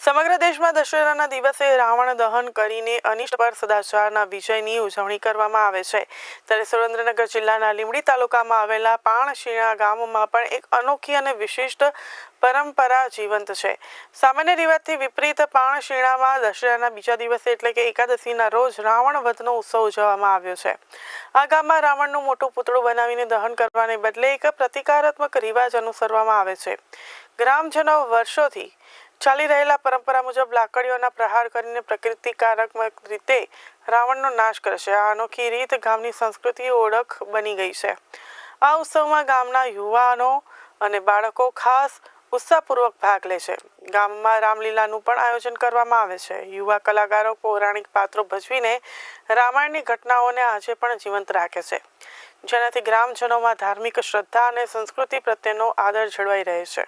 સમગ્ર દેશમાં દશેરાના દિવસે રાવણ દહન કરીને અનિષ્ટ પર સદાચારના વિજયની ઉજવણી કરવામાં આવે છે. ત્યારે સુરેન્દ્રનગર જિલ્લાના લીંબડી તાલુકામાં આવેલા પાણશીણા ગામમાં પણ એક અનોખી અને વિશિષ્ટ પરંપરા જીવંત છે. સામાન્ય રિવાજથી વિપરીત પાણશીણામાં દશેરાના બીજા દિવસે એટલે કે એકાદશીના રોજ રાવણ વધનો ઉત્સવ ઉજવવામાં આવ્યો છે. આ ગામમાં રાવણનું મોટું પૂતળું બનાવીને દહન કરવાને બદલે એક પ્રતિકારાત્મક રિવાજ અનુસરવામાં આવે છે. ગ્રામજનો વર્ષોથી ચાલી રહેલા પરંપરા મુજબ લાકડીઓના પ્રહાર કરીને પ્રકૃતિકારક રીતે રાવણનો નાશ કરશે. આ અનોખી રીત ગામની સંસ્કૃતિ ઓળખ બની ગઈ છે. આ ઉત્સવમાં ગામના યુવાનો અને બાળકો ખાસ ઉત્સાહપૂર્વક ભાગ લે છે. ગામમાં રામલીલાનું પણ આયોજન કરવામાં આવે છે. યુવા કલાકારો પૌરાણિક પાત્રો ભજવીને રામાયણની ઘટનાઓને આજે પણ જીવંત રાખે છે. જેનાથી ગ્રામજનોમાં ધાર્મિક શ્રદ્ધા અને સંસ્કૃતિ પ્રત્યેનો આદર જળવાઈ રહે છે.